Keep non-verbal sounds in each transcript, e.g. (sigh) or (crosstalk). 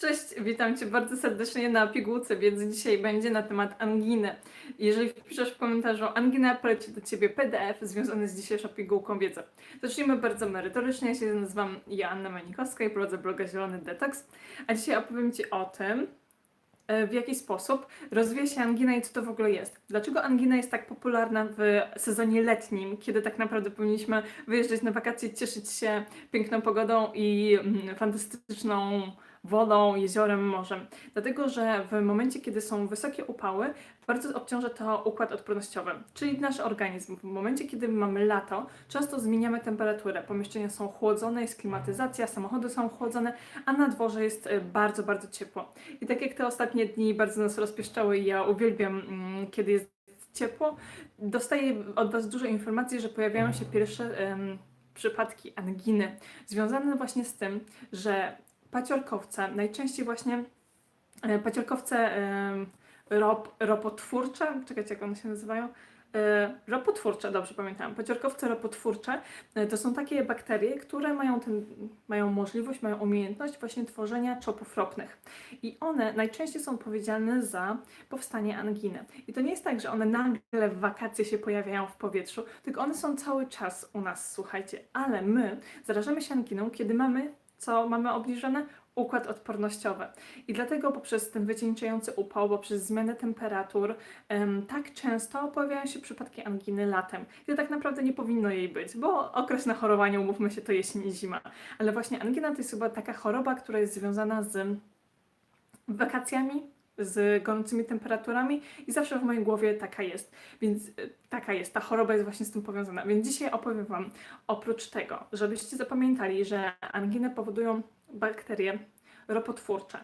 Cześć, witam Cię bardzo serdecznie na pigułce, więc dzisiaj będzie na temat anginy. Jeżeli wpiszesz w komentarzu angina, poleci do Ciebie PDF związany z dzisiejszą pigułką wiedzy. Zacznijmy bardzo merytorycznie. Ja się nazywam Joanna Manikowska i prowadzę bloga Zielony Detox, a dzisiaj opowiem Ci o tym, e, w jaki sposób rozwija się angina i co to w ogóle jest. Dlaczego angina jest tak popularna w sezonie letnim, kiedy tak naprawdę powinniśmy wyjeżdżać na wakacje, cieszyć się piękną pogodą i mm, fantastyczną wodą, jeziorem, morzem. Dlatego, że w momencie, kiedy są wysokie upały, bardzo obciąża to układ odpornościowy, czyli nasz organizm. W momencie, kiedy mamy lato, często zmieniamy temperaturę. Pomieszczenia są chłodzone, jest klimatyzacja, samochody są chłodzone, a na dworze jest e, bardzo, bardzo ciepło. I tak jak te ostatnie dni bardzo nas rozpieszczały i ja uwielbiam, mm, kiedy jest ciepło, dostaję od Was dużo informacji, że pojawiają się pierwsze przypadki anginy, związane właśnie z tym, że paciorkowce, najczęściej właśnie e, paciorkowce e, rop, ropotwórcze, czekajcie jak one się nazywają, E, ropotwórcze, dobrze pamiętam, paciorkowce ropotwórcze to są takie bakterie, które mają, ten, mają możliwość, mają umiejętność właśnie tworzenia czopów ropnych. I one najczęściej są odpowiedzialne za powstanie anginy. I to nie jest tak, że one nagle w wakacje się pojawiają w powietrzu, tylko one są cały czas u nas, słuchajcie, ale my zarażamy się anginą, kiedy mamy co mamy obniżone? Układ odpornościowy. I dlatego poprzez ten wycieńczający upał, poprzez zmianę temperatur, em, tak często pojawiają się przypadki anginy latem. To tak naprawdę nie powinno jej być, bo okres na chorowanie, umówmy się, to jesień i zima. Ale właśnie angina to jest chyba taka choroba, która jest związana z wakacjami, z gorącymi temperaturami i zawsze w mojej głowie taka jest. Więc y, taka jest, ta choroba jest właśnie z tym powiązana. Więc dzisiaj opowiem Wam oprócz tego, żebyście zapamiętali, że anginę powodują bakterie ropotwórcze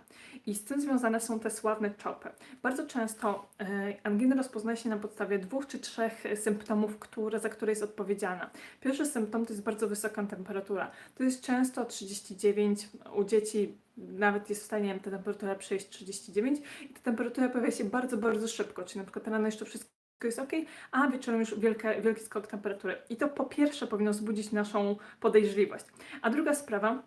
i z tym związane są te sławne czopy. Bardzo często e, anginę rozpoznaje się na podstawie dwóch czy trzech symptomów, które, za które jest odpowiedzialna. Pierwszy symptom to jest bardzo wysoka temperatura. To jest często 39, u dzieci nawet jest w stanie ta temperatura przejść 39 i ta temperatura pojawia się bardzo, bardzo szybko, czyli na przykład rano jeszcze wszystko jest ok, a wieczorem już wielka, wielki skok temperatury. I to po pierwsze powinno wzbudzić naszą podejrzliwość. A druga sprawa,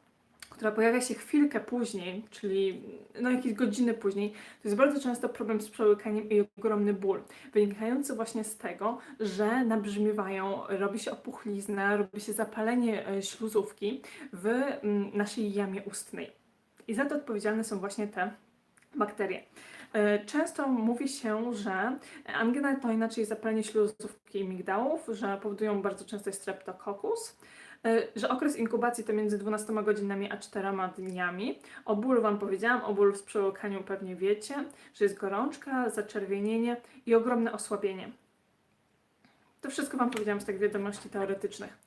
która pojawia się chwilkę później, czyli no jakieś godziny później, to jest bardzo często problem z przełykaniem i ogromny ból, wynikający właśnie z tego, że nabrzmiewają, robi się opuchlizna, robi się zapalenie e, śluzówki w mm, naszej jamie ustnej. I za to odpowiedzialne są właśnie te bakterie. E, Często mówi się, że angina to inaczej zapalenie śluzówki i migdałów, że powodują bardzo często streptokokus, że okres inkubacji to między 12 godzinami a 4 dniami. O bólu Wam powiedziałam, o bólu w przełykaniu pewnie wiecie, że jest gorączka, zaczerwienienie i ogromne osłabienie. To wszystko Wam powiedziałam z tak wiadomości teoretycznych.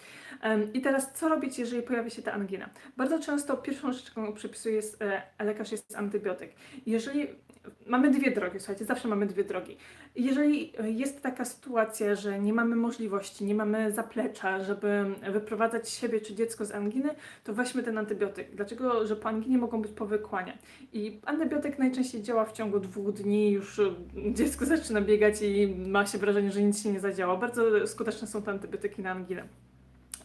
I teraz, co robić, jeżeli pojawi się ta angina? Bardzo często pierwszą rzecz, którą przepisuje jest, e, lekarz, jest antybiotyk. Jeżeli mamy dwie drogi, słuchajcie, zawsze mamy dwie drogi. Jeżeli e, jest taka sytuacja, że nie mamy możliwości, nie mamy zaplecza, żeby wyprowadzać siebie czy dziecko z anginy, to weźmy ten antybiotyk. Dlaczego? Że po anginie mogą być powykłania. I antybiotyk najczęściej działa w ciągu dwóch dni, już e, dziecko (laughs) zaczyna biegać i ma się wrażenie, że nic się nie zadziała. Bardzo skuteczne są te antybiotyki na anginę.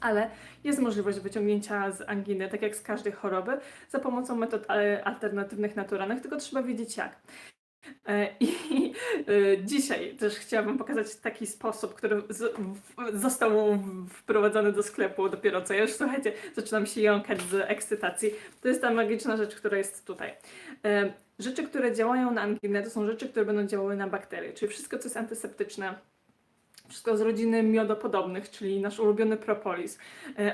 Ale jest możliwość wyciągnięcia z anginy, tak jak z każdej choroby, za pomocą metod e, alternatywnych, naturalnych, tylko trzeba wiedzieć jak. E, I e, dzisiaj też chciałabym pokazać taki sposób, który został wprowadzony do sklepu dopiero co. Ja już słuchajcie, zaczynam się jąkać z ekscytacji. To jest ta magiczna rzecz, która jest tutaj. E, Rzeczy, które działają na anginę, to są rzeczy, które będą działały na bakterie, czyli wszystko, co jest antyseptyczne, wszystko z rodziny miodopodobnych, czyli nasz ulubiony propolis,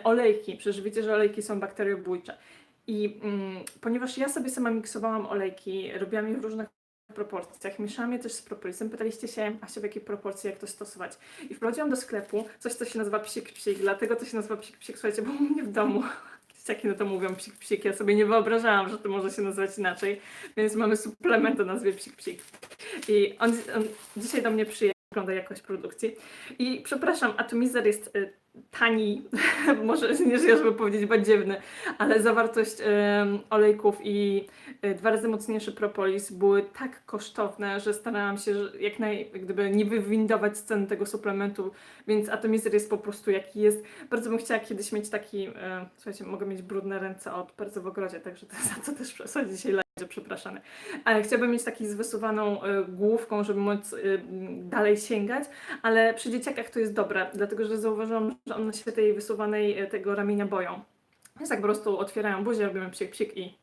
olejki, przecież wiecie, że olejki są bakteriobójcze. I mm, ponieważ ja sobie sama miksowałam olejki, robiłam je w różnych proporcjach, mieszałam je też z propolisem, pytaliście się, Asia, w jakiej proporcji, jak to stosować. I wprowadziłam do sklepu coś, co się nazywa psik psik, dlatego to się nazywa psik psik, słuchajcie, bo u mnie w domu (laughs) dzieciaki na to mówią psik psik, ja sobie nie wyobrażałam, że to może się nazywać inaczej, więc mamy suplement o nazwie psik psik. I on, on dzisiaj do mnie przyjechał, wygląda jakość produkcji. I przepraszam, atomizer jest y, tani, (laughs) może nie żyję, żeby powiedzieć badziewny, ale zawartość olejków i y, dwa razy mocniejszy propolis były tak kosztowne, że starałam się jak naj, gdyby nie wywindować cen tego suplementu, więc atomizer jest po prostu jaki jest. Bardzo bym chciała kiedyś mieć taki, y, słuchajcie, mogę mieć brudne ręce od bardzo w ogrodzie, także (laughs) to za co też w zasadzie dzisiaj leci. przepraszany. Ale chciałabym mieć taki z wysuwaną y, główką, żeby móc m, dalej sięgać, ale przy dzieciakach to jest dobre, dlatego że zauważyłam, że one się tej wysuwanej tego ramienia boją. Więc tak po prostu otwierają buzię, robimy psik, psik i...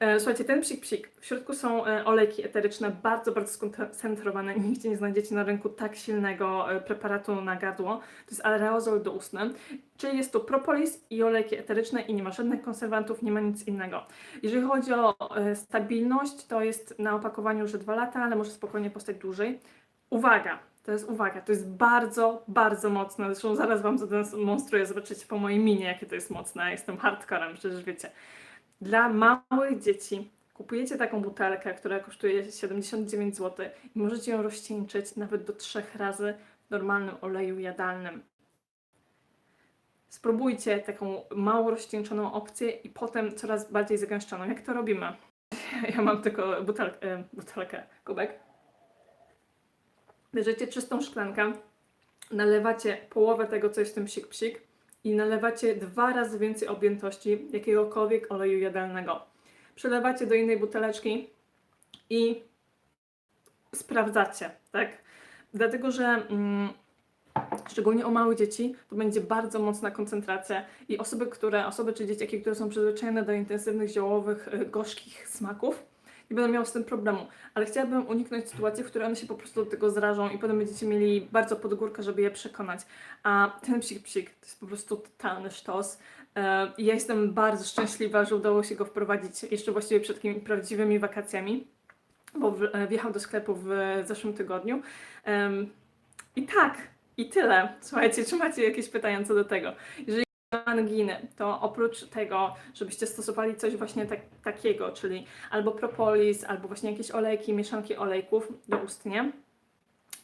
E, Słuchajcie, ten psik, psik, w środku są e, olejki eteryczne, bardzo, bardzo skoncentrowane. Nigdzie nie znajdziecie na rynku tak silnego e, preparatu na gardło. To jest aerozol doustny, czyli jest to propolis i olejki eteryczne i nie ma żadnych konserwantów, nie ma nic innego. Jeżeli chodzi o stabilność, to jest na opakowaniu już 2 lata, ale może spokojnie postać dłużej. Uwaga, to jest uwaga, to jest bardzo, bardzo mocne. Zresztą zaraz Wam zademonstruję, zobaczycie po mojej minie, jakie to jest mocne. Jestem hardcorem, przecież wiecie. Dla małych dzieci kupujecie taką butelkę, która kosztuje 79 zł i możecie ją rozcieńczyć nawet do trzech razy w normalnym oleju jadalnym. Spróbujcie taką mało rozcieńczoną opcję i potem coraz bardziej zagęszczoną. Jak to robimy? (laughs) Ja mam tylko butelkę, butelkę kubek. Bierzecie czystą szklankę, nalewacie połowę tego, co jest w tym psik-psik i nalewacie dwa razy więcej objętości jakiegokolwiek oleju jadalnego. Przelewacie do innej buteleczki i sprawdzacie, tak? Dlatego, że mm, szczególnie u małych dzieci to będzie bardzo mocna koncentracja i osoby, które, osoby czy dzieciaki, które są przyzwyczajone do intensywnych, ziołowych, y, gorzkich smaków, nie będą miały z tym problemu. Ale chciałabym uniknąć sytuacji, w której one się po prostu do tego zrażą i potem będziecie mieli bardzo pod górkę, żeby je przekonać. A ten psik psik to jest po prostu totalny sztos. E, I ja jestem bardzo szczęśliwa, że udało się go wprowadzić jeszcze właściwie przed takimi prawdziwymi wakacjami, bo e, wjechał do sklepu w zeszłym tygodniu. I tak, i tyle. Słuchajcie, czy macie jakieś pytania co do tego? Jeżeli anginy, to oprócz tego, żebyście stosowali coś właśnie tak, takiego, czyli albo propolis, albo właśnie jakieś olejki, mieszanki olejków doustnie.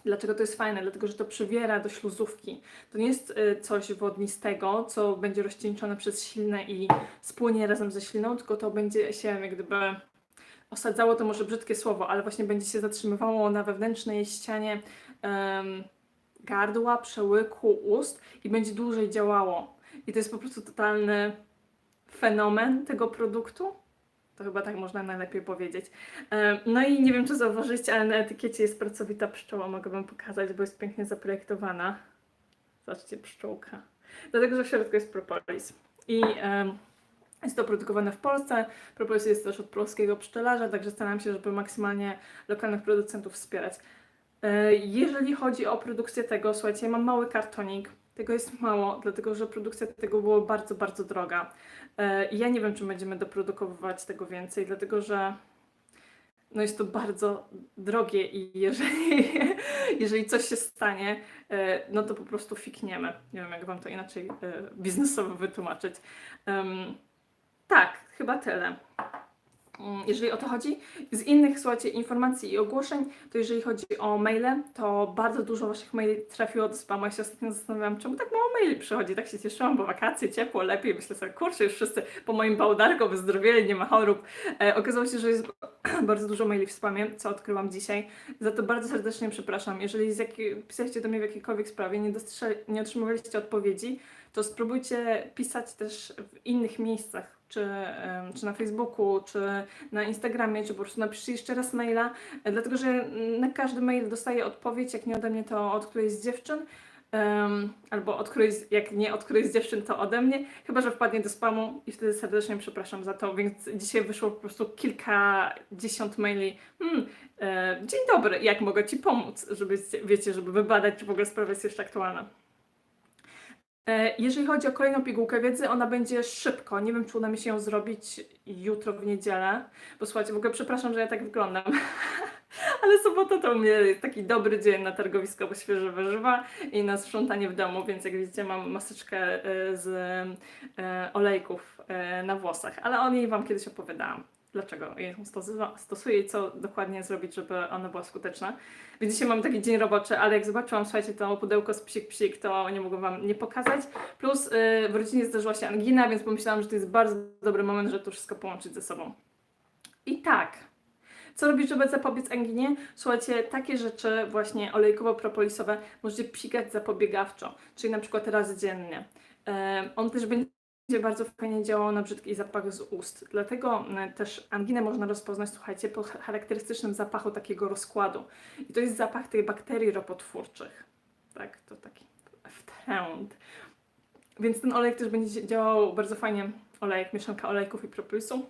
Dlaczego to jest fajne? Dlatego, że to przywiera do śluzówki. To nie jest y, coś wodnistego, co będzie rozcieńczone przez ślinę i spłynie razem ze śliną, tylko to będzie się jak gdyby osadzało, to może brzydkie słowo, ale właśnie będzie się zatrzymywało na wewnętrznej ścianie em, gardła, przełyku, ust i będzie dłużej działało. I to jest po prostu totalny fenomen tego produktu. To chyba tak można najlepiej powiedzieć. Em, No i nie wiem, czy zauważyliście, ale na etykiecie jest pracowita pszczoła. Mogę Wam pokazać, bo jest pięknie zaprojektowana. Zobaczcie, pszczółka. Dlatego, że w środku jest propolis. I em, jest to produkowane w Polsce. Propolis jest też od polskiego pszczelarza, także staram się, żeby maksymalnie lokalnych producentów wspierać. E, Jeżeli chodzi o produkcję tego, słuchajcie, ja mam mały kartonik. Tego jest mało, dlatego że produkcja tego była bardzo, bardzo droga. E, I ja nie wiem, czy będziemy doprodukowywać tego więcej, dlatego że no jest to bardzo drogie i jeżeli, (laughs) jeżeli coś się stanie, e, no to po prostu fikniemy. Nie wiem, jak Wam to inaczej e, biznesowo wytłumaczyć. Tak, chyba tyle. Mm, Jeżeli o to chodzi. Z innych, słuchajcie, informacji i ogłoszeń, to jeżeli chodzi o maile, to bardzo dużo Waszych maili trafiło do spamu. Ja się ostatnio zastanawiałam, czemu tak mało maili przychodzi. Tak się cieszyłam, bo wakacje, ciepło, lepiej. Myślę sobie, kurczę, już wszyscy po moim bałdarku wyzdrowieli, nie ma chorób. E, okazało się, że jest (clears throat) bardzo dużo maili w spamie, co odkryłam dzisiaj. Za to bardzo serdecznie przepraszam. Jeżeli z jakiej, pisaliście do mnie w jakiejkolwiek sprawie, nie, dostrze- nie otrzymywaliście odpowiedzi, to spróbujcie pisać też w innych miejscach, czy, czy na Facebooku, czy na Instagramie, czy po prostu napiszcie jeszcze raz maila, e, dlatego że na każdy mail dostaję odpowiedź, jak nie ode mnie, to od którejś z dziewczyn, em, albo od którejś, jak nie od którejś z dziewczyn, to ode mnie, chyba że wpadnie do spamu i wtedy serdecznie przepraszam za to, więc dzisiaj wyszło po prostu kilkadziesiąt maili. Hmm, e, dzień dobry, jak mogę Ci pomóc, żeby, wiecie, żeby wybadać, czy w ogóle sprawa jest jeszcze aktualna. E, Jeżeli chodzi o kolejną pigułkę wiedzy, ona będzie szybko. Nie wiem, czy uda mi się ją zrobić jutro w niedzielę. Bo słuchajcie, w ogóle przepraszam, że ja tak wyglądam. (laughs) Ale sobota to u mnie jest taki dobry dzień na targowisko, bo świeże warzywa i na sprzątanie w domu, więc jak widzicie mam maseczkę e, z e, olejków na włosach, ale o niej Wam kiedyś opowiadałam. Dlaczego je stosu- stosuję i co dokładnie zrobić, żeby ona była skuteczna. Więc dzisiaj mam taki dzień roboczy, ale jak zobaczyłam, słuchajcie, to pudełko z psik psik, to nie mogłam Wam nie pokazać. Plus yy, w rodzinie zdarzyła się angina, więc pomyślałam, że to jest bardzo dobry moment, żeby to wszystko połączyć ze sobą. I tak. Co robić, żeby zapobiec anginie? Słuchajcie, takie rzeczy właśnie olejkowo-propolisowe możecie psikać zapobiegawczo, czyli na przykład raz dziennie. On też będzie bardzo fajnie działało na brzydki zapach z ust. Dlatego e, też anginę można rozpoznać, słuchajcie, po charakterystycznym zapachu takiego rozkładu. I to jest zapach tych bakterii ropotwórczych. Tak, to taki trend. Więc ten olejek też będzie działał bardzo fajnie, olejek, mieszanka olejków i propolisu.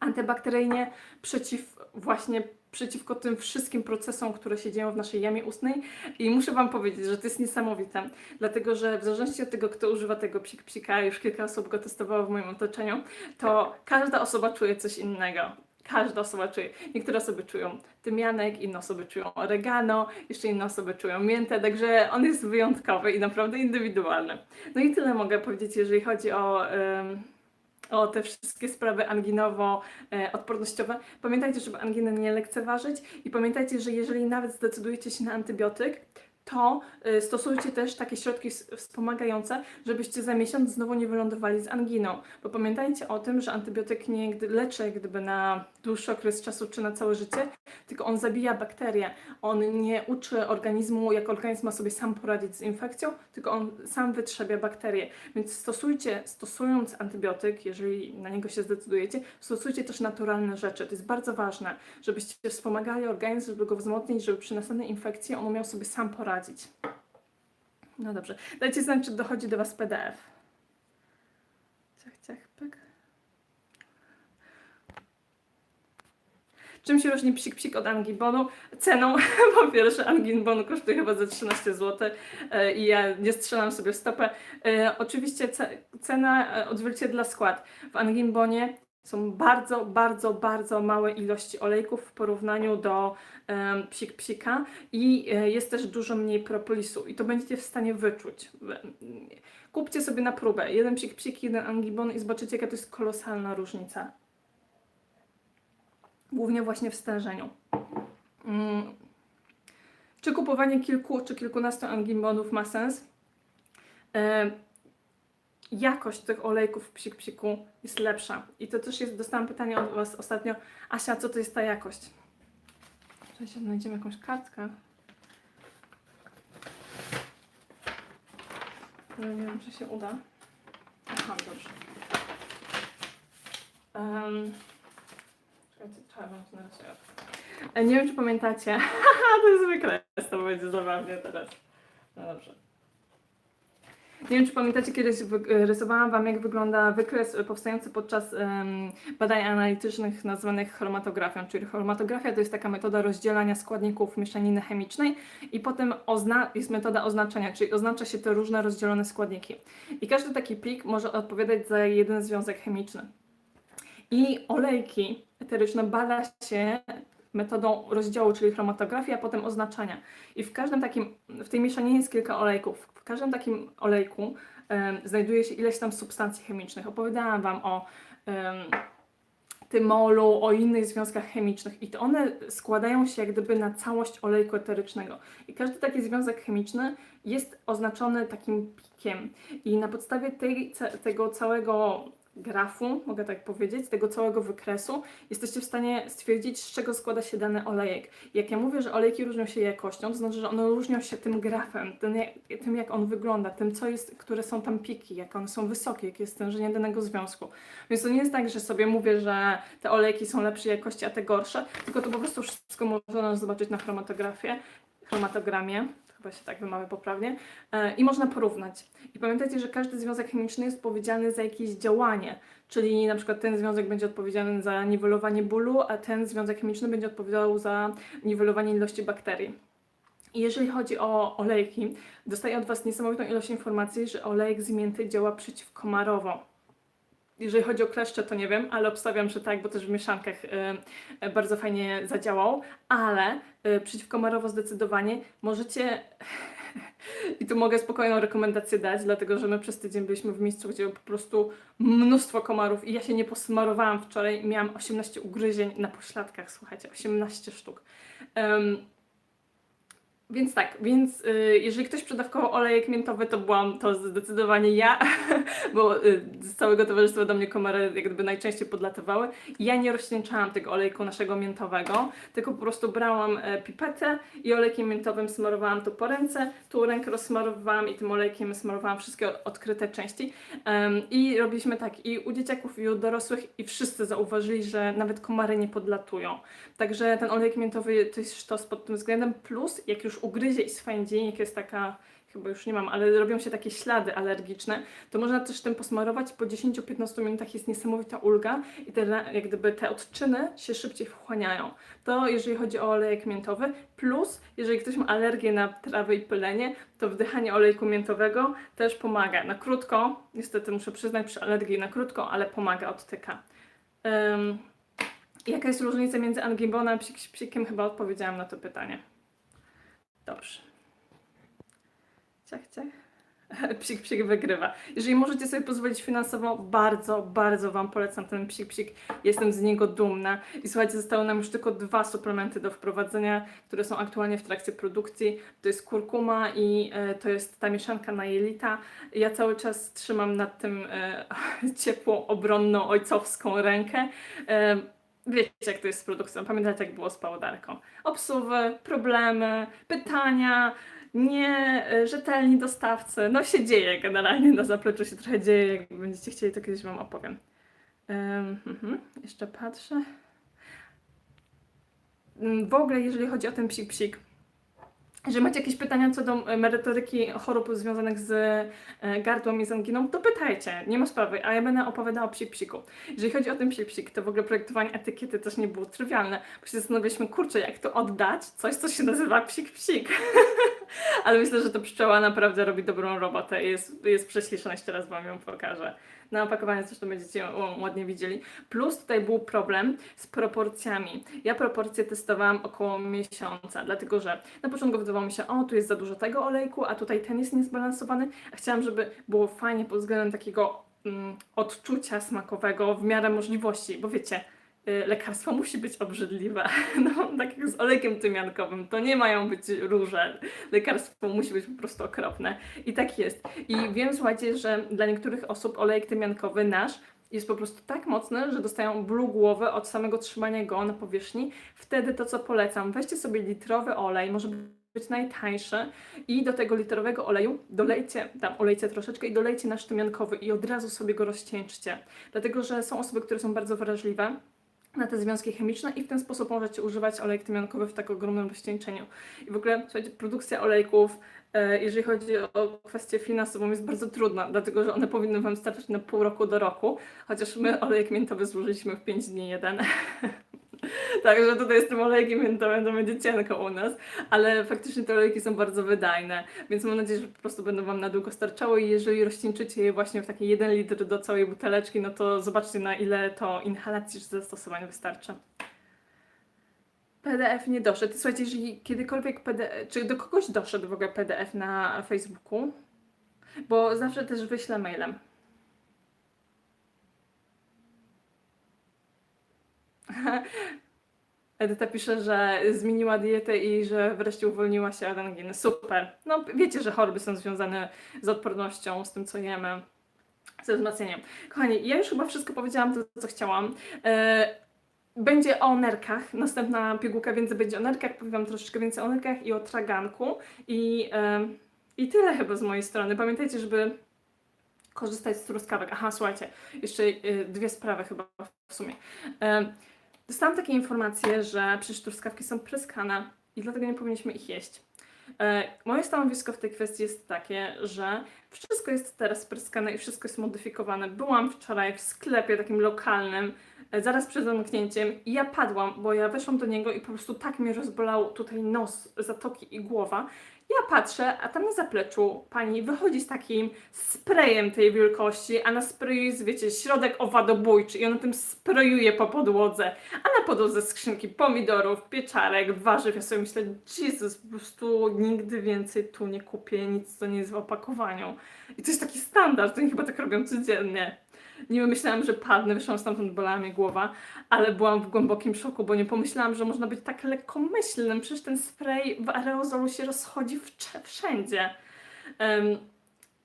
Antybakteryjnie przeciw właśnie przeciwko tym wszystkim procesom, które się dzieją w naszej jamie ustnej i muszę Wam powiedzieć, że to jest niesamowite, dlatego że w zależności od tego, kto używa tego psik psika, już kilka osób go testowało w moim otoczeniu, to każda osoba czuje coś innego. Każda osoba czuje. Niektóre osoby czują tymianek, inne osoby czują oregano, jeszcze inne osoby czują miętę, także on jest wyjątkowy i naprawdę indywidualny. No i tyle mogę powiedzieć, jeżeli chodzi o... ym, o te wszystkie sprawy anginowo-odpornościowe. Pamiętajcie, żeby anginę nie lekceważyć i pamiętajcie, że jeżeli nawet zdecydujecie się na antybiotyk, to y, stosujcie też takie środki wspomagające, żebyście za miesiąc znowu nie wylądowali z anginą. Bo pamiętajcie o tym, że antybiotyk nie leczy jak gdyby na dłuższy okres czasu czy na całe życie, tylko on zabija bakterie. On nie uczy organizmu, jak organizm ma sobie sam poradzić z infekcją, tylko on sam wytrzebia bakterie. Więc stosujcie, stosując antybiotyk, jeżeli na niego się zdecydujecie, stosujcie też naturalne rzeczy. To jest bardzo ważne, żebyście wspomagali organizm, żeby go wzmocnić, żeby przy następnej infekcji on umiał sobie sam poradzić. No dobrze. Dajcie znać, czy dochodzi do Was PDF. Ciach, ciach, pyk. Czym się różni psik psik od angibonu? Ceną, (laughs) po pierwsze angibon kosztuje chyba za 13 zł e, i ja nie strzelam sobie w stopę. E, Oczywiście ce, cena e, odzwierciedla skład. W angimbonie są bardzo, bardzo, bardzo małe ilości olejków w porównaniu do psik psika i e, jest też dużo mniej propolisu i to będziecie w stanie wyczuć. Kupcie sobie na próbę jeden psik psik, jeden angibon i zobaczycie jaka to jest kolosalna różnica. Głównie właśnie w stężeniu. Mm. Czy kupowanie kilku czy kilkunastu angibonów ma sens? E, jakość tych olejków w psik psiku jest lepsza. I to też jest, dostałam pytanie od Was ostatnio, Asia, co to jest ta jakość? Się znajdziemy jakąś kartkę? No, nie wiem, czy się uda. Aha, dobrze. Um, czekajcie, trzeba wam. E, Nie wiem, czy pamiętacie. (laughs) To jest wykres, to będzie zabawnie teraz. No dobrze. Nie wiem, czy pamiętacie, kiedyś rysowałam Wam, jak wygląda wykres powstający podczas badań analitycznych nazwanych chromatografią. Czyli chromatografia to jest taka metoda rozdzielania składników mieszaniny chemicznej i potem jest metoda oznaczania, czyli oznacza się te różne rozdzielone składniki. I każdy taki plik może odpowiadać za jeden związek chemiczny. I olejki eteryczne bada się metodą rozdziału, czyli chromatografii, a potem oznaczania. I w każdym takim, w tej mieszaninie jest kilka olejków. W każdym takim olejku em, znajduje się ileś tam substancji chemicznych. Opowiadałam Wam o em, tymolu, o innych związkach chemicznych i to one składają się jak gdyby na całość olejku eterycznego. I każdy taki związek chemiczny jest oznaczony takim pikiem. I na podstawie tej, tego całego grafu, mogę tak powiedzieć, tego całego wykresu, jesteście w stanie stwierdzić, z czego składa się dany olejek. Jak ja mówię, że olejki różnią się jakością, to znaczy, że one różnią się tym grafem, tym jak, on wygląda, tym co jest, które są tam piki, jak one są wysokie, jakie jest stężenie danego związku. Więc to nie jest tak, że sobie mówię, że te olejki są lepszej jakości, a te gorsze, tylko to po prostu wszystko można zobaczyć na chromatografie, chromatogramie, chyba się tak wymawia poprawnie, e, i można porównać. I pamiętajcie, że każdy związek chemiczny jest odpowiedzialny za jakieś działanie, czyli na przykład ten związek będzie odpowiedzialny za niwelowanie bólu, a ten związek chemiczny będzie odpowiadał za niwelowanie ilości bakterii. I jeżeli chodzi o olejki, dostaję od Was niesamowitą ilość informacji, że olejek z mięty działa przeciwkomarowo. Jeżeli chodzi o kleszcze, to nie wiem, ale obstawiam, że tak, bo też w mieszankach y, y, bardzo fajnie zadziałał, ale y, przeciwkomarowo zdecydowanie możecie (laughs) i tu mogę spokojną rekomendację dać, dlatego że my przez tydzień byliśmy w miejscu, gdzie po prostu mnóstwo komarów i ja się nie posmarowałam wczoraj i miałam 18 ugryzień na pośladkach, słuchajcie, 18 sztuk. Em, Więc tak, więc y, jeżeli ktoś przedawkował olejek miętowy, to byłam to zdecydowanie ja, (laughs) bo y, z całego towarzystwa do mnie komary jak gdyby najczęściej podlatywały. Ja nie rozcieńczałam tego olejku naszego miętowego, tylko po prostu brałam e, pipetę i olejkiem miętowym smarowałam tu po ręce, tu rękę rozsmarowałam i tym olejkiem smarowałam wszystkie odkryte części. Em, I robiliśmy tak i u dzieciaków, i u dorosłych, i wszyscy zauważyli, że nawet komary nie podlatują. Także ten olejek miętowy to jest sztos pod tym względem. Plus, jak już ugryzie i swędzi, jak jest taka, chyba już nie mam, ale robią się takie ślady alergiczne, to można też tym posmarować. Po 10-15 minutach jest niesamowita ulga i te, jak gdyby te odczyny się szybciej wchłaniają. To jeżeli chodzi o olejek miętowy. Plus, jeżeli ktoś ma alergię na trawę i pylenie, to wdychanie olejku miętowego też pomaga. Na krótko, niestety muszę przyznać, przy alergii na krótko, ale pomaga, odtyka. Em, Jaka jest różnica między angibonem a psik, psikiem? Chyba odpowiedziałam na to pytanie. Dobrze. Ciach, ciach. Psik, psik wygrywa. Jeżeli możecie sobie pozwolić finansowo, bardzo, bardzo Wam polecam ten psik, psik. Jestem z niego dumna. I słuchajcie, zostały nam już tylko dwa suplementy do wprowadzenia, które są aktualnie w trakcie produkcji. To jest kurkuma i e, to jest ta mieszanka na jelita. Ja cały czas trzymam nad tym e, (laughs) ciepłą, obronną, ojcowską rękę. E, Wiecie, jak to jest z produkcją. Pamiętacie, jak było z pałdarką. Obsuwy, problemy, pytania, nie e, dostawcy. No się dzieje generalnie na zapleczu się trochę dzieje. Jak będziecie chcieli, to kiedyś Wam opowiem. Um, jeszcze patrzę. Mm, W ogóle, jeżeli chodzi o ten psik-psik, jeżeli macie jakieś pytania co do e, merytoryki chorób związanych z e, gardłem i z anginą, to pytajcie, nie ma sprawy, a ja będę opowiadała o psik-psiku. Jeżeli chodzi o ten psik-psik, to w ogóle projektowanie etykiety też nie było trywialne, bo się zastanawialiśmy, kurczę, jak to oddać, coś, co się nazywa psik-psik. (laughs) Ale myślę, że to pszczoła naprawdę robi dobrą robotę i jest, jest prześliczna, jeszcze raz Wam ją pokażę. Na opakowaniu zresztą będziecie ładnie widzieli. Plus tutaj był problem z proporcjami. Ja proporcje testowałam około miesiąca, dlatego że na początku wydawało mi się, o tu jest za dużo tego olejku, a tutaj ten jest niezbalansowany, a chciałam, żeby było fajnie pod względem takiego mm, odczucia smakowego w miarę możliwości, bo wiecie, lekarstwo musi być obrzydliwe, (laughs) no tak jak z olejkiem tymiankowym, to nie mają być róże, lekarstwo musi być po prostu okropne i tak jest. I wiem, słuchajcie, że dla niektórych osób olejek tymiankowy nasz jest po prostu tak mocny, że dostają ból głowy od samego trzymania go na powierzchni. Wtedy to, co polecam, weźcie sobie litrowy olej, może być najtańszy i do tego litrowego oleju dolejcie, tam olejcie troszeczkę i dolejcie nasz tymiankowy i od razu sobie go rozcieńczcie. Dlatego, że są osoby, które są bardzo wrażliwe na te związki chemiczne i w ten sposób możecie używać olejek tymiankowy w tak ogromnym rozcieńczeniu. I w ogóle, słuchajcie, produkcja olejków, e, jeżeli chodzi o kwestię finansową, jest bardzo trudna, dlatego że one powinny Wam starczyć na pół roku do roku, chociaż my olejek miętowy złożyliśmy w 5 dni jeden. (laughs) (laughs) Także tutaj z tym olejkiem miętowym to będzie cienko u nas, ale faktycznie te olejki są bardzo wydajne, więc mam nadzieję, że po prostu będą Wam na długo starczały i jeżeli rozcieńczycie je właśnie w taki 1 litr do całej buteleczki, no to zobaczcie na ile to inhalacji czy zastosowań wystarczy. PDF nie doszedł. Słuchajcie, jeżeli kiedykolwiek PDF, czy do kogoś doszedł w ogóle PDF na Facebooku, bo zawsze też wyślę mailem. (laughs) Edyta pisze, że zmieniła dietę i że wreszcie uwolniła się od anginy. Super. No wiecie, że choroby są związane z odpornością, z tym co jemy, ze wzmacnianiem. Kochani, ja już chyba wszystko powiedziałam to, co chciałam. E, będzie o nerkach, następna pigułka więcej będzie o nerkach, powiem troszeczkę więcej o nerkach i o traganku i, em, i tyle chyba z mojej strony. Pamiętajcie, żeby korzystać z truskawek. Aha, słuchajcie, jeszcze y, dwie sprawy chyba w sumie. Dostałam takie informacje, że przecież truskawki są pryskane i dlatego nie powinniśmy ich jeść. E, Moje stanowisko w tej kwestii jest takie, że wszystko jest teraz pryskane i wszystko jest modyfikowane. Byłam wczoraj w sklepie takim lokalnym, e, zaraz przed zamknięciem i ja padłam, bo ja weszłam do niego i po prostu tak mnie rozbolał tutaj nos, zatoki i głowa. Ja patrzę, a tam na zapleczu pani wychodzi z takim sprayem tej wielkości, a na sprayu jest, wiecie, środek owadobójczy i ona tym sprayuje po podłodze, a na podłodze skrzynki pomidorów, pieczarek, warzyw. Ja sobie myślę, Jezus, po prostu nigdy więcej tu nie kupię nic, co nie jest w opakowaniu. I to jest taki standard, oni chyba tak robią codziennie. Nie myślałam, że padnę, wyszłam stamtąd, bolała mnie głowa, ale byłam w głębokim szoku, bo nie pomyślałam, że można być tak lekkomyślnym. Przecież ten spray w aerozolu się rozchodzi wszędzie. Em,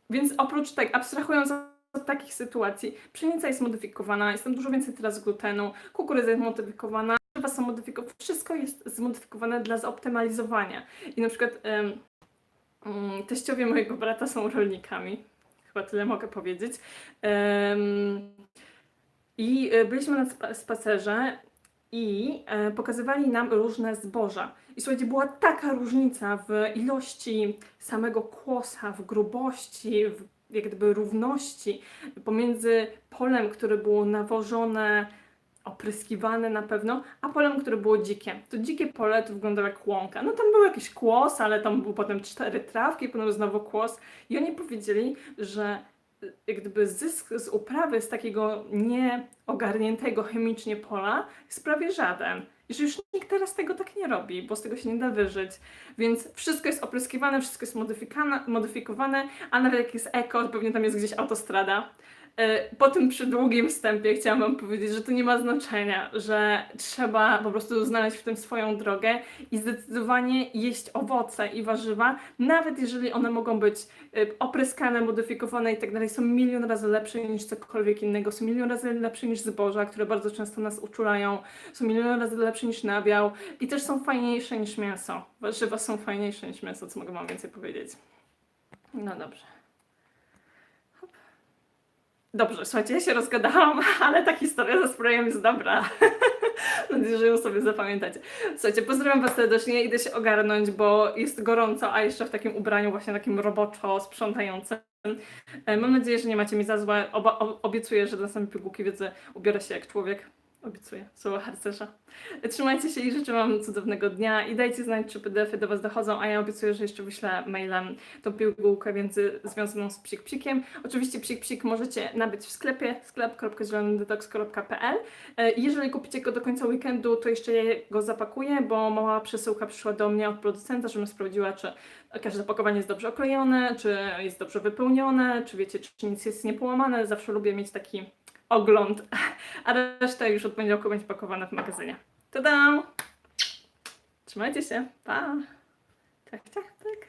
więc oprócz tak, abstrahując od takich sytuacji, pszenica jest modyfikowana, jest tam dużo więcej teraz glutenu, kukurydza jest modyfikowana, warzywa są modyfikowane, wszystko jest zmodyfikowane dla zoptymalizowania. I na przykład em, mm, teściowie mojego brata są rolnikami, chyba tyle mogę powiedzieć. I e, byliśmy na spa- spacerze i e, pokazywali nam różne zboża. I słuchajcie, była taka różnica w ilości samego kłosa, w grubości, w jak gdyby równości pomiędzy polem, które było nawożone, opryskiwane na pewno, a polem, które było dzikie. To dzikie pole to wyglądało jak łąka. No tam był jakiś kłos, ale tam był potem cztery trawki, potem znowu kłos. I oni powiedzieli, że y, jak gdyby zysk z uprawy z takiego nieogarniętego chemicznie pola jest prawie żaden. I że już nikt teraz tego tak nie robi, bo z tego się nie da wyżyć. Więc wszystko jest opryskiwane, wszystko jest modyfikowane, a nawet jak jest eko, pewnie tam jest gdzieś autostrada. E, Po tym przydługim wstępie chciałam Wam powiedzieć, że to nie ma znaczenia, że trzeba po prostu znaleźć w tym swoją drogę i zdecydowanie jeść owoce i warzywa, nawet jeżeli one mogą być e, opryskane, modyfikowane i tak dalej, są milion razy lepsze niż cokolwiek innego, są milion razy lepsze niż zboża, które bardzo często nas uczulają, są milion razy lepsze niż nabiał i też są fajniejsze niż mięso. Warzywa są fajniejsze niż mięso, co mogę Wam więcej powiedzieć. No dobrze. Dobrze, słuchajcie, ja się rozgadałam, (laughs) ale ta historia ze sprayem jest dobra. (laughs) Mam nadzieję, że ją sobie zapamiętacie. Słuchajcie, pozdrawiam Was serdecznie, idę się ogarnąć, bo jest gorąco, a jeszcze w takim ubraniu właśnie takim roboczo sprzątającym. E, Mam nadzieję, że nie macie mi za złe. Oba, obiecuję, że na samej pigułki wiedzy ubiorę się jak człowiek. Obiecuję, słowo harcerza. Trzymajcie się i życzę Wam cudownego dnia i dajcie znać, czy PDF-y do Was dochodzą, a ja obiecuję, że jeszcze wyślę mailem tą pigułkę między, związaną z psik psikiem. Oczywiście psik psik możecie nabyć w sklepie sklep.zielonydetox.pl E, Jeżeli kupicie go do końca weekendu, to jeszcze go zapakuję, bo mała przesyłka przyszła do mnie od producenta, żebym sprawdziła, czy każde pakowanie jest dobrze oklejone, czy jest dobrze wypełnione, czy wiecie, czy nic jest niepołamane. Zawsze lubię mieć taki ogląd, a reszta już od poniedziałku będzie pakowana w magazynie. Tada! Trzymajcie się, pa! Tak, tak, tak.